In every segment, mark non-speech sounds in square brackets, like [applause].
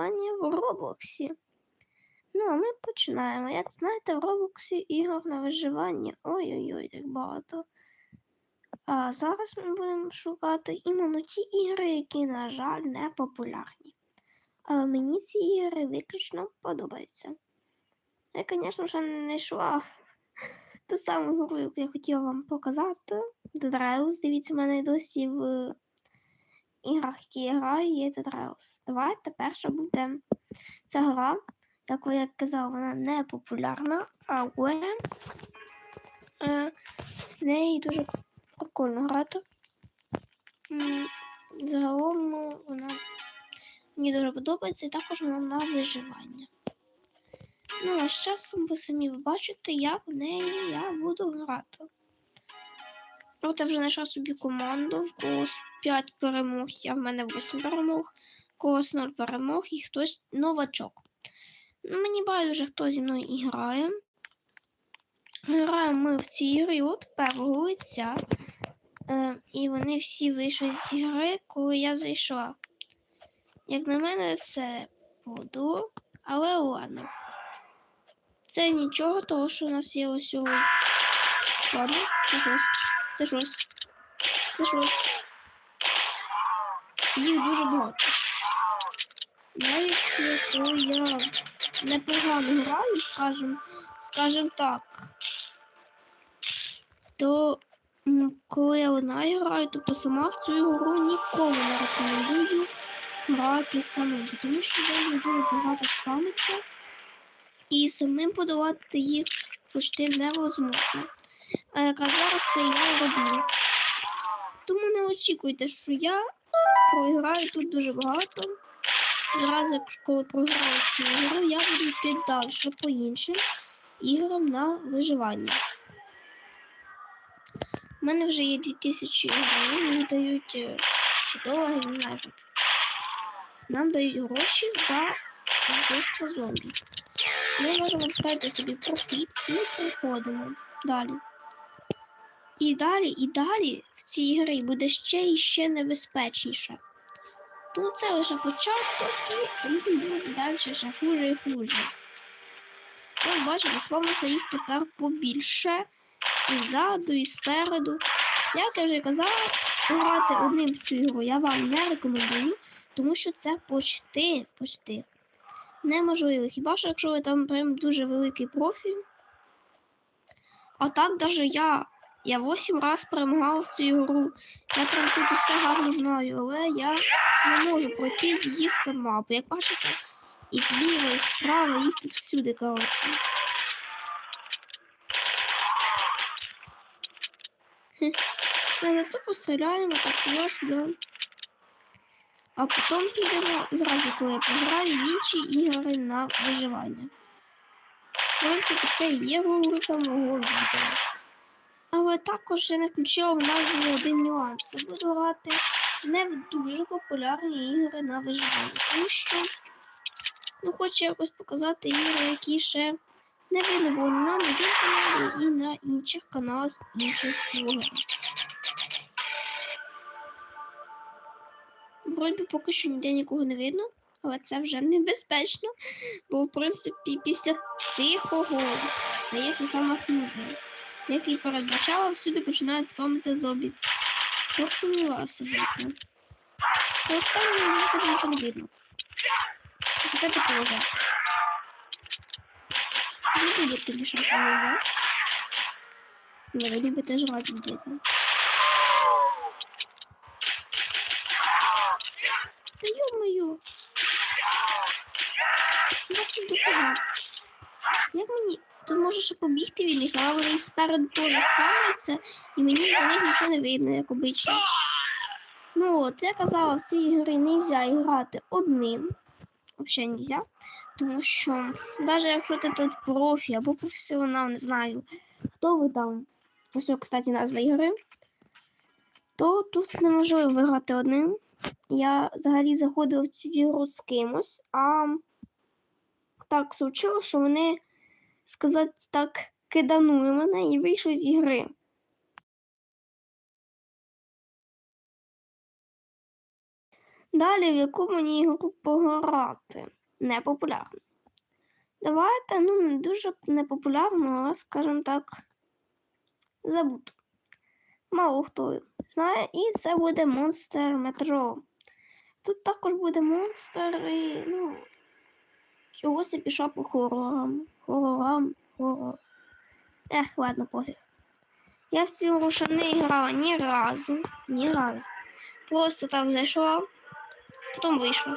виживання в Роблоксі. Ну, а ми починаємо. Як знаєте, в Роблоксі ігор на виживання. Ой-ой-ой, як багато. А зараз ми будемо шукати іменно ті ігри, які, на жаль, не популярні. Але мені ці ігри виключно подобаються. Я, звісно, ще не знайшла ту саму гру, яку я хотіла вам показати. The Дивіться, в мене досі в іграх, які граю, є The Давайте перша буде ця гра. Як я казав, вона не популярна, але е, в неї дуже прикольно грати. Загалом ну, вона мені дуже подобається, і також вона на виживання. Ну, а з часом ви самі бачите, як в неї я буду грати. От я вже знайшла собі команду, в когось 5 перемог, я в мене 8 перемог, когось 0 перемог і хтось новачок. Ну, мені байдуже, хто зі мною і грає. Граємо ми в цій ігрі от первого лиця. Е, і вони всі вийшли з гри, коли я зайшла. Як на мене, це буду, але ладно. Це нічого, того що у нас є ось. Ладно, це щось. Це щось. Це щось. Їх дуже багато. Навіть е, коли я непогано граю, скажем, скажем так, то коли я одна граю, тобто сама в цю ігру ніколи не рекомендую грати самим, тому що я дуже багато спамиться, і самим подавати їх почти невозможно. А якраз зараз це я роблю. Тому не очікуйте, що я програю тут дуже багато. Зразу, коли програю цю ігру, я буду йти далі по іншим іграм на виживання. У мене вже є 2000 гривень, мені дають е, чи доларів, не знаю. Нам дають гроші за вбивство зомбі. Ми можемо відкрити собі прохід і проходимо далі. І далі, і далі в цій грі буде ще і ще небезпечніше. Тут це лише початок і буде далі ще хуже і хуже. Ось бачите, спавниться їх тепер побільше і ззаду, і спереду. Як я вже казала, грати одним в цю ігру я вам не рекомендую, тому що це почти, почти неможливо. Хіба що якщо ви там прям дуже великий профіль. А так навіть я. Я 8 раз перемагала в цю ігру. Я прям тут усе гарно знаю, але я не можу пройти її сама. Бо як бачите, і зліва, і справа, їх тут всюди, коротше. Ми на це постріляємо так туди-сюди. А потім підемо зразу, коли я пограю в інші ігри на виживання. В принципі, це є рубрика мого відео. Але також я не включила в назві один нюанс. Я буду грати не в дуже популярні ігри на виживання, тому що ну, хочу якось показати ігри, які ще не видно на моєму каналі і на інших каналах інших блогерів. Вроді поки що ніде нікого не видно, але це вже небезпечно, бо в принципі після тихого здається саме хуже. Як і передбачала, всюди починають спамитися зомбі. Хто сумнівався, звісно. Та останньо мені нічого не видно. Це тебе теж. Не будете лишати мене. Не, ви любите жрати где-то. Та ё-моё! Вас тут дофіга. Як мені? Тут може ще побігти від них, але вони спереду теж спавняться, і мені за них нічого не видно, як обично. Ну от, я казала, в цій ігрі не можна грати одним. Взагалі не можна. Тому що, навіть якщо ти тут профі або професіонал, не знаю, хто ви там, ось, кстати, назва ігри, то тут неможливо виграти одним. Я взагалі заходила в цю ігру з кимось, а так случилось, що вони, сказати так, киданули мене і вийшли з ігри. Далі, в яку мені ігру пограти? Непопулярно. Давайте, ну, не дуже непопулярно, але, скажімо так, забуду. Мало хто знає, і це буде Monster Metro. Тут також буде монстр і, ну, чогось я пішов по хорорам. Хорорам, хорор. Ех, ладно, пофіг. Я в цю ще не грала ні разу, ні разу. Просто так зайшла, потім вийшла.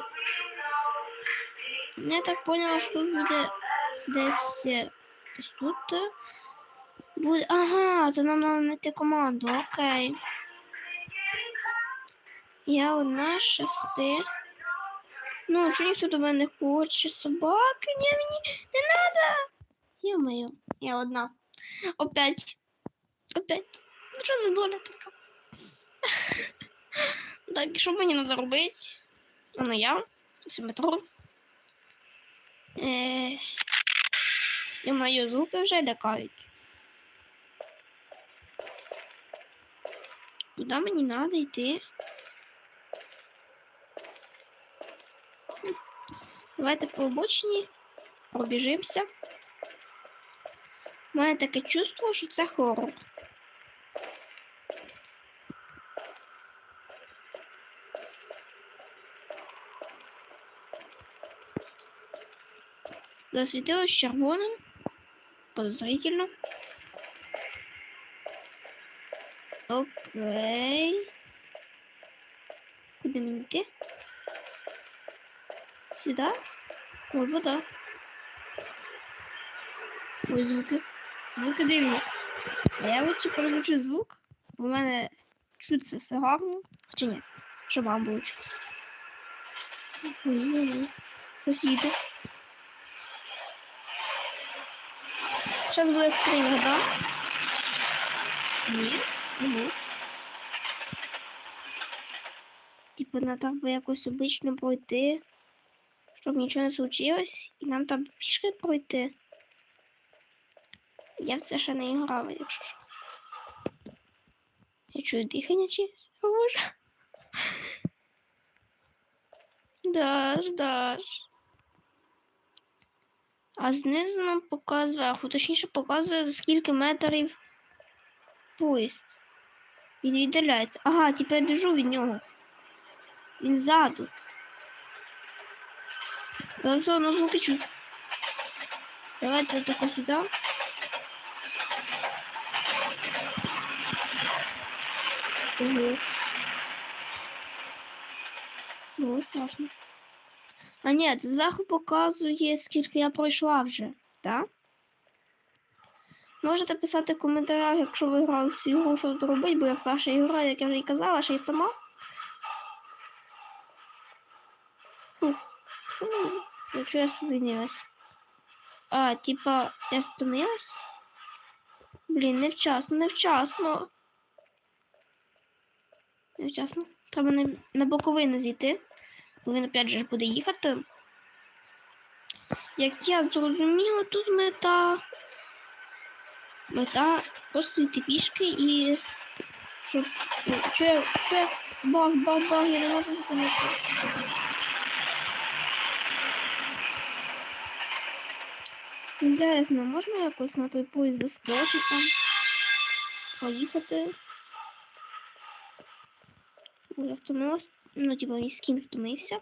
Я так поняла, що тут буде десь, е, десь тут. е, Буде. Ага, то нам треба знайти команду, окей. Я одна з шести. Ну, що ніхто до мене не хоче. Собаки, ні, мені не треба. Йо-моє, я одна. Опять. Опять. Ну, що за доля така? [laughs] Так, що мені треба робити? Ну я. Метро. Е... І звуки вже лякають. Куди мені треба йти? Давайте по обочині пробіжимося. У мене таке чувство, що це хорор. Засвітилось червоним. Подозрительно. Окей. Куди мені йти? Сюди? О, вода. Ой, звуки. Звуки дивні. А я лучше переключу звук, бо в мене чуться все гарно. Хоча ні, щоб вам було чути. Ой-ой-ой. Щось їде. Зараз буде скринька, да? Ні, був. Типу, треба якось обично пройти, щоб нічого не случилось, і нам там пішки пройти. Я в це ще не грала, якщо що. Я чую дихання через. О, Боже. Даш, даш. А знизу нам показує, зверху, точніше показує, за скільки метрів поїзд. Він віддаляється. Ага, тепер я біжу від нього. Він ззаду. Але все одно звуки чуть. Давайте тако сюди. Ого. Було страшно. А ні, зверху показує, скільки я пройшла вже, так? Можете писати в коментарях, якщо ви грали в цю ігру, що тут робити, бо я вперше граю, як я вже і казала, ще й сама. Фух, що мені? Якщо я спинилась. А, типа, я спинилась? Блін, невчасно, невчасно. Невчасно. Треба на, на боковину зійти. Бо він опять же буде їхати. Як я зрозуміла, тут мета. Мета просто йти пішки і. Щоб. Що я. Що я. Баг, баг, баг, я не можу зупинитися. Інтересно, можна якось на той поїзд заскочити там? Поїхати? Ой, я втомилась. Ну, типу, мій скін втомився.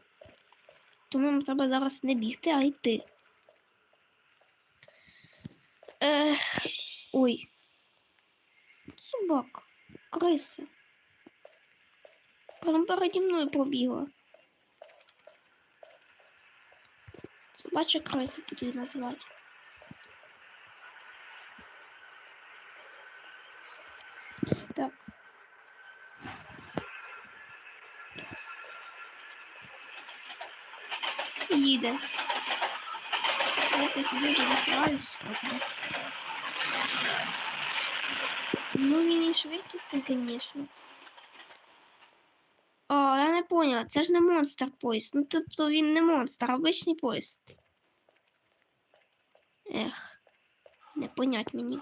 Тому нам треба зараз не бігти, а йти. Ех, ой. Собака. Криса. Прямо переді мною пробігла. Собача криса буду її називати. Так. Їде. Я десь дуже заховаюсь. Ну, він і швидкісний, звісно. О, я не поняла, це ж не монстр поїзд. Ну, тобто він не монстр, а обичний поїзд. Ех, не понять мені.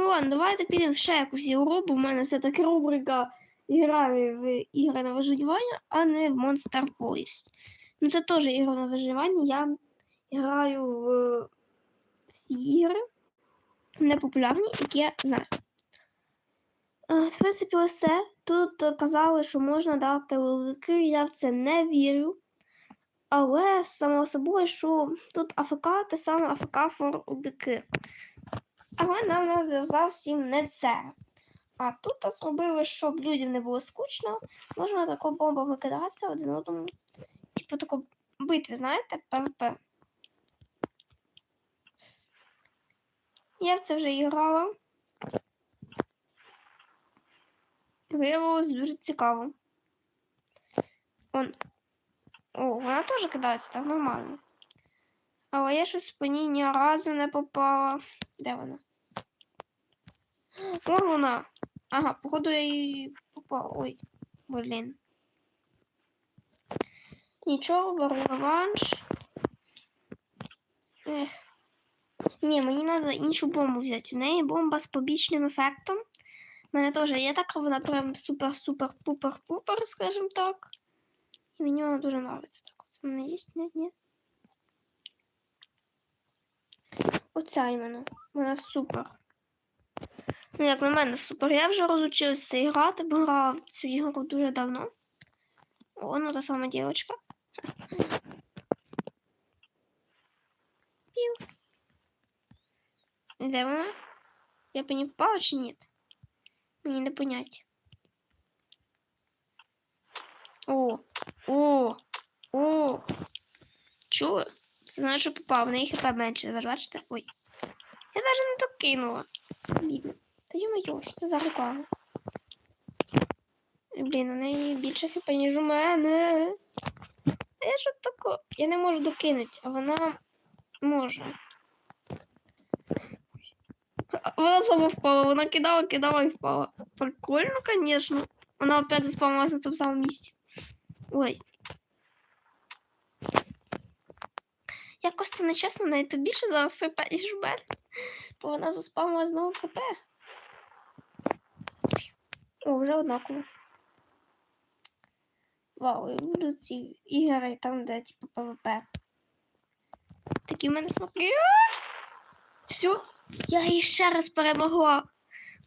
Ну ладно, давайте підемо ще якусь ігру, бо в мене все-таки рубрика граю в ігри на виживання, а не в Monster Boys. Ну, це теж ігри на виживання. Я граю в всі ігри непопулярні, які я знаю. Е, В принципі, ось це. Тут казали, що можна дати лилики, я в це не вірю. Але само собою, що тут АФК те саме АФК for лилики. Але нам надо зовсім не це. А тут зробили, щоб людям не було скучно, можна тако бомба викидатися один одному. Типу тако битви, знаєте, ПВП. Я в це вже і грала. Виявилось дуже цікаво. Он. О, вона теж кидається так нормально. Але я щось по ній ні разу не попала. Де вона? О, вона. Ага, походу я її попала. Ой, блін. Нічого, беру реванш. Ех. Ні, мені треба іншу бомбу взяти. У неї бомба з побічним ефектом. У мене теж є така, вона прям супер-супер-пупер-пупер, скажімо так. І мені вона дуже подобається. Так, це в мене є? Ні, ні. Оця іменно. Вона супер. Ну, як на мене, супер. Я вже розучилась це грати, бо грала в цю ігру дуже давно. О, ну та сама дівчинка. Де вона? Я по ней попала чи ні? Мені не понять. О, о, о. Чули? Це значить, що попав. В неї хп менше. Ви бачите? Ой. Я навіть не докинула. Бідно. Та йо-моє, що це за реклама? Блін, у неї більше хп, ніж у мене. А я що таке? Я не можу докинути, а вона може. Вона сама впала, вона кидала, кидала і впала. Прикольно, конечно. Вона опять заспавнилась на тому самому місці. Ой. Якось це нечесно, то більше зараз хп, ніж в мене. Бо вона заспавнила знову хп. О, вже однаково. Вау, я люблю ці ігри там, де типу ПВП. Такі в мене смаки. Все, я її ще раз перемогла.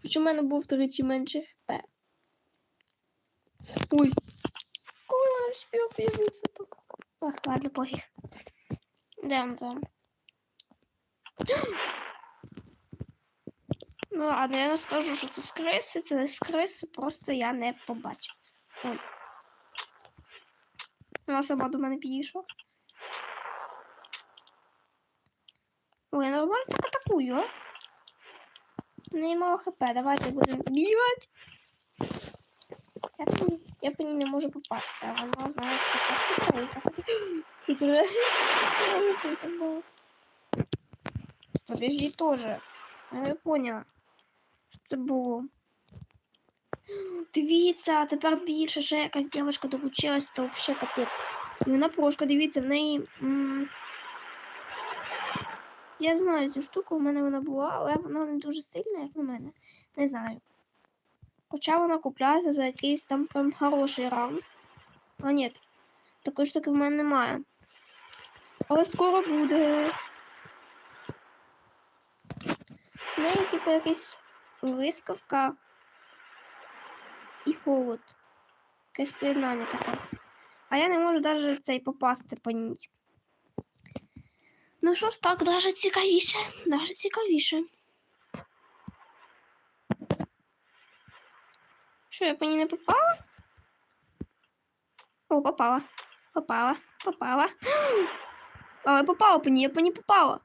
Хоч у мене був тричі менше хп. Ой. Коли вона встигла появитися тут? Ох, ладно, пофіг. Де він зараз? Ну, ладно, я не скажу, що це з криси, це не з криси, просто я не побачив це. Ой. Вона сама до мене підійшла. Ой, я нормально так атакую, а? В неї мало хп, давайте будемо бігати. Я, по ній- я по ній не можу попасти, [gasps] [laughs] а вона знає, яка хитренька. Хитренька так багато. Стоп, я ж її теж. Я не поняла. Це було? Дивіться, тепер більше ще якась дівчинка долучилась, то взагалі капець. І вона прошка, дивіться, в неї. м, Я знаю цю штуку, у мене вона була, але вона не дуже сильна, як на мене. Не знаю. Хоча вона купляється за якийсь там прям хороший ранг. А ні, такої штуки в мене немає. Але скоро буде. В неї, типу, якась блискавка і холод. Якесь поєднання таке. А я не можу навіть цей попасти по ній. Ну що ж так, даже цікавіше, даже цікавіше. Що, я по ній не попала? О, попала. Попала, попала. [gasps] Але попала по ній, я по ній попала.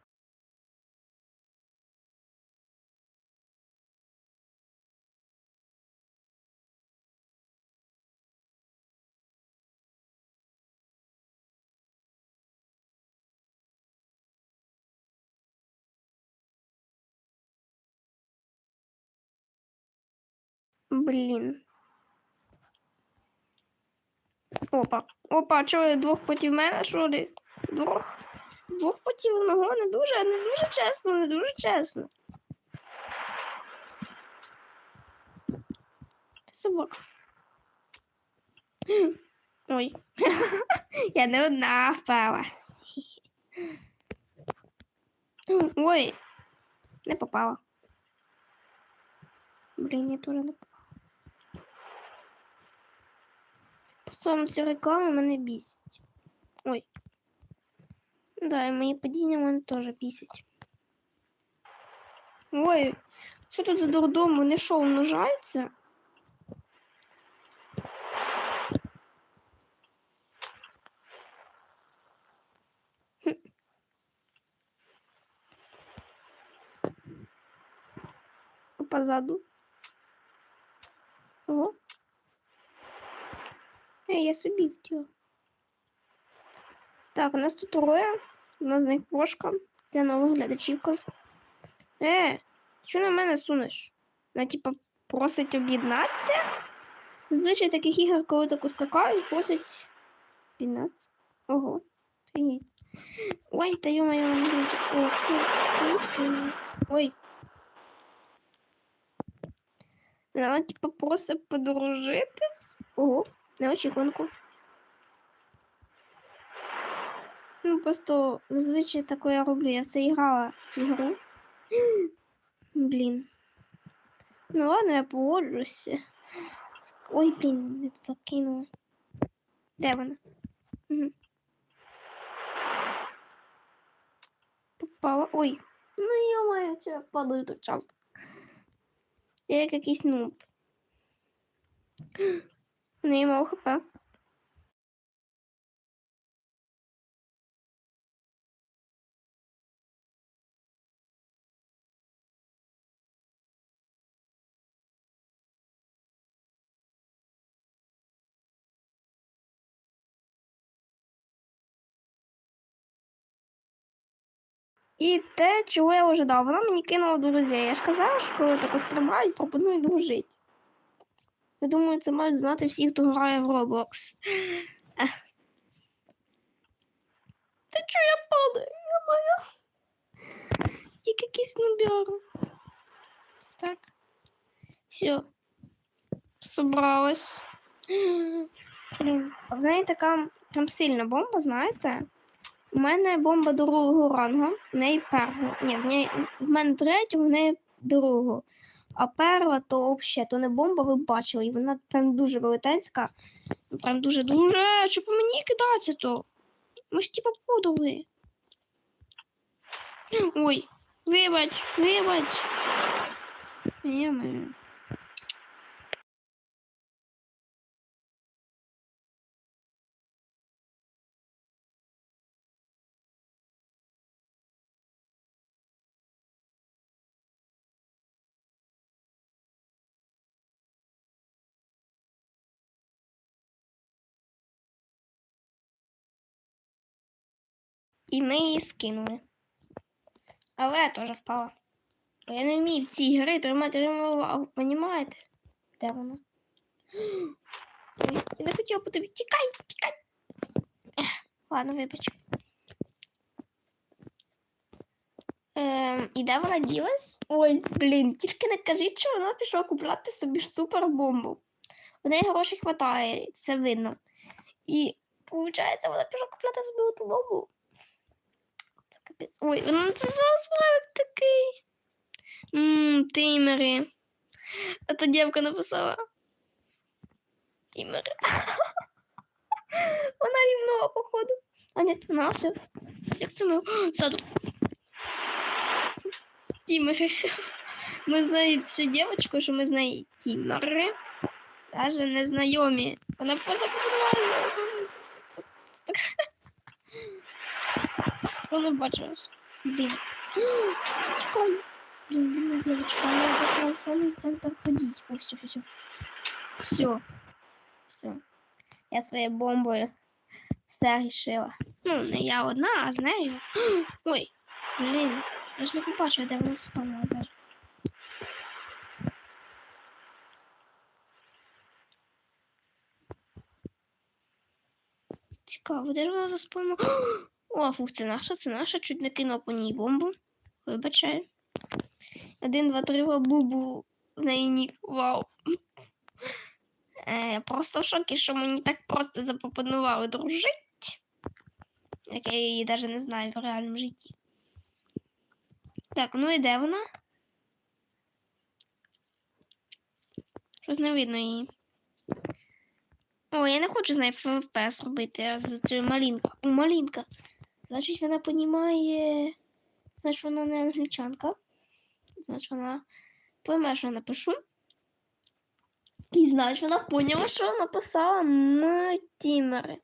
Блін. Опа. Опа, чого я двох проти мене, що ли? Двох. Двох проти одного не дуже, не дуже чесно, не дуже чесно. Собака. Ой. [laughs] Я не одна впала. Ой. Не попала. Блін, я теж не попала. Просто ці реклами мене бісять. Ой. Да, і мої падіння мене теж бісять. Ой, що тут за дурдом? Вони що, умножаються? Позаду. О. Я собі хотіла. Так, у нас тут троє. У нас з них кошка. Для нових глядачів кажу. Е, що на мене сунеш? Вона, типа, просить об'єднатися? Зазвичай таких ігор, коли таку скакають, просять об'єднатися. Ого, фігіть. Ой, та не знаю. О, все. Ой. Вона, типа, просить подружитись. Ого, неочікуванку. Ну, просто зазвичай таке я роблю. Я в це грала в цю гру. [gasps] Блін. Ну ладно, я погоджуся. Ой, блін, не туди кинула. Де вона? Угу. Попала. Ой. Ну що я падаю так часто. Я як якийсь нуб. У неї мало хп. І те, чого я ожидав, вона мені кинула друзі. Я ж казала, що коли тако стрибають, пропоную дружити. Я думаю, це мають знати всі, хто грає в Roblox. Та чого я падаю? Я моя. Як якийсь нубяр. Так. Все. Собралась. В неї така прям сильна бомба, знаєте? У мене бомба другого рангу, в неї першого. Ні, в неї в мене третього, в неї другого. А перла то взагалі, то не бомба, ви бачили, і вона прям дуже велетенська. Прям дуже-дуже. Що по мені кидається то? Ми ж типа подали. Ой, вибач, вибач. Йо-моє. І ми її скинули. Але я теж впала. Бо я не вмію в цій гри тримати рівновагу, понімаєте? Де вона? [gasps] Я не хотіла по тобі. Тікай, тікай. Ладно, вибач. Ем, і де вона ділась? Ой, блін, тільки не кажіть, що вона пішла купляти собі супербомбу. У неї грошей хватає, це видно. І, виходить, вона пішла купляти собі ту бомбу. Капець. Ой, вона це зараз такий. Ммм, тимери. А та дівка написала. Тимери. Вона [laughs] рівнова, походу. А ні, вона все. Як це ми? Саду. Тимери. [laughs] Ми знаємо цю дівчинку, що ми з нею тімери. Даже не знайомі. Вона просто побудувала. Вона бачилась. Блін. Чекай. Блін, бідна девочка, вона попала в самий центр подій. О, все, все, все. Все. Я своєю бомбою все рішила. Ну, я одна, а з нею. [gasps] Ой, блін. Я ж не побачила, де вона спала даже. Цікаво, де ж вона заспала? [gasps] О, фух, це наша, це наша. Чуть не кинула по ній бомбу. Вибачаю. Один, два, три, бубу в неї нік. Вау. Е, просто в шокі, що мені так просто запропонували дружить. Як я її навіть не знаю в реальному житті. Так, ну і де вона? Щось не видно її. О, я не хочу з нею ФФП робити, а з цією малінка. О, малінка. Значить, вона понімає. Значить, вона не англічанка. Значить, вона пойме, що я напишу. І значить, вона поняла, що написала Мтімери.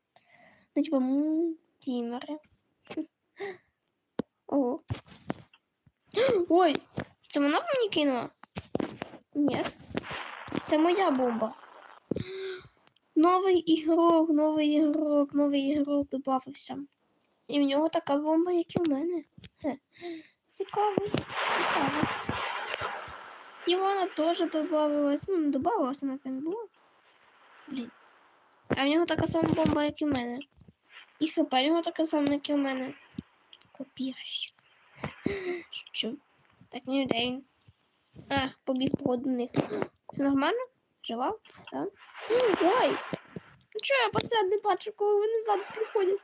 Ну, типа Мтімери. [laughs] Ого. [gasps] Ой, це вона б мені кинула? Ні. Це моя бомба. [gasps] Новий ігрок, новий ігрок, новий ігрок додався. І в нього така бомба, як і в мене. Хе. Цікаво, цікаво. І вона теж додавалась. Ну, не додавалась, вона там була. Блін. А в нього така сама бомба, як і в мене. І хп в нього така сама, як і в мене. Копірщик. Шучу. Так, не де він. А, побіг по одних. Нормально? Жива? Так? Ой! Ну чого я посеред не бачу, коли вони ззаду приходять?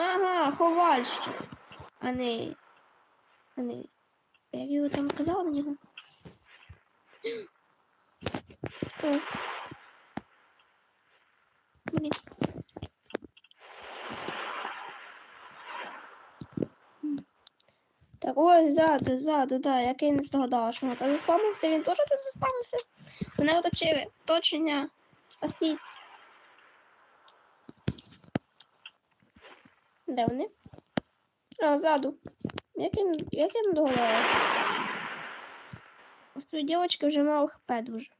Ага, ховальщик. А не. А не. Як його там казала на нього? О. Блін. Так, ось ззаду, ззаду, да, як я не здогадала, що вона там заспамився, він теж тут заспамився. Мене оточили. Оточення. Спасіть. Де вони? А, ззаду. Як я, як я не догадалась? У цієї дівчинки вже мало хп дуже.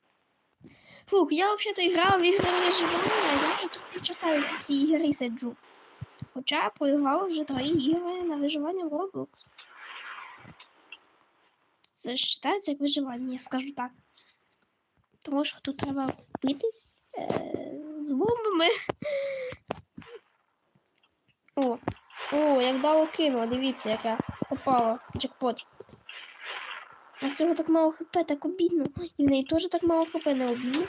Фух, я взагалі грала в ігри виживання, а я вже тут півчаса в цій ігрі сиджу. Хоча я проіграла вже три ігри на виживання в Roblox. Це ж вважається як виживання, я скажу так. Тому що тут треба битись е, з бомбами. О, о, я вдало кинула, дивіться, як я попала джекпот. А в цього так мало хп, так обідно. І в неї теж так мало хп, не обідно.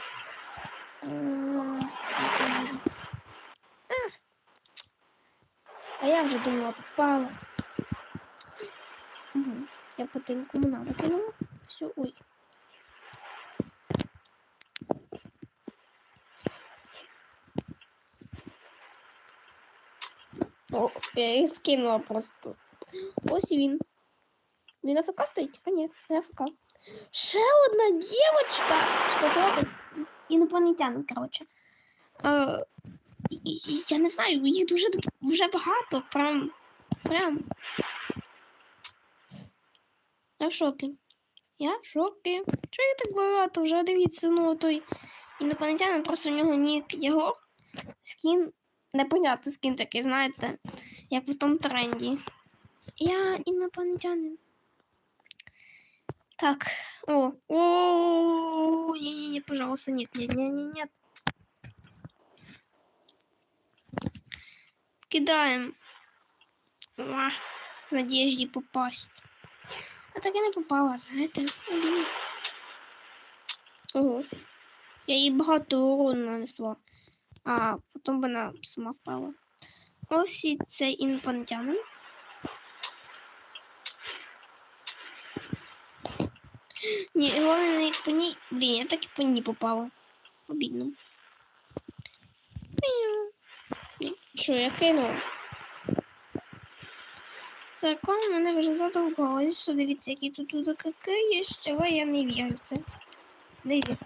А, я вже думала, попала. Я по тим, кому надо кинула. Все, ой. О, я їх скинула просто. Ось він. Він АФК стоїть? А ні, не АФК. Ще одна дівчинка. Що хлопець інопланетянин, коротше. Е, я не знаю, їх дуже вже багато. Прям. Прям. Я в шокі. Я в шокі. Чого їх так багато? Вже дивіться, ну той інопланетянин, просто в нього нік його. Скін. Непонятно скін такий, знаєте, як в тому тренді. Я інопланетянин. Так. О, о, не-не-не, пожалуйста, нет, нет, нет, нет, нет. Кидаем. О, в надежде попасть. А так я не попала, знаєте. Блін. Ого. Я їй багато урону нанесла. А потім вона сама впала. Ось і цей інопланетянин. Ні, головне не по ній. Блін, я так і по ній попала. Обідно. Що, я кинула? Це ком мене вже задовбалось, що дивіться, які тут каки є, що я не вірю в це. Не вірю.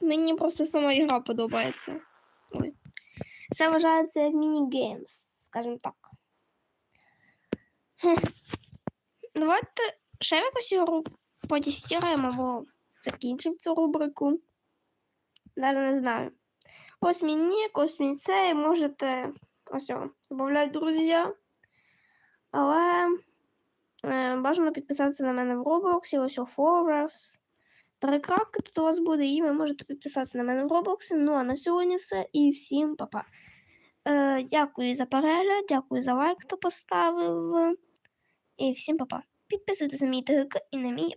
Мені просто сама ігра подобається. Це вважається як міні-геймс, скажімо так. Хе. Давайте ще якусь ігру потестуємо або закінчимо цю рубрику. Далі не знаю. Ось мій нік, ось мій цей, можете ось о, додати друзі. Але е, бажано підписатися на мене в Roblox, ось о Followers. Три тут у вас буде, і ви можете підписатися на мене в Roblox. Ну а на сьогодні все. І всім па-па. Е, дякую за перегляд, дякую за лайк, хто поставив. І всім па-па. Підписуйтесь на мій ТГК і на мій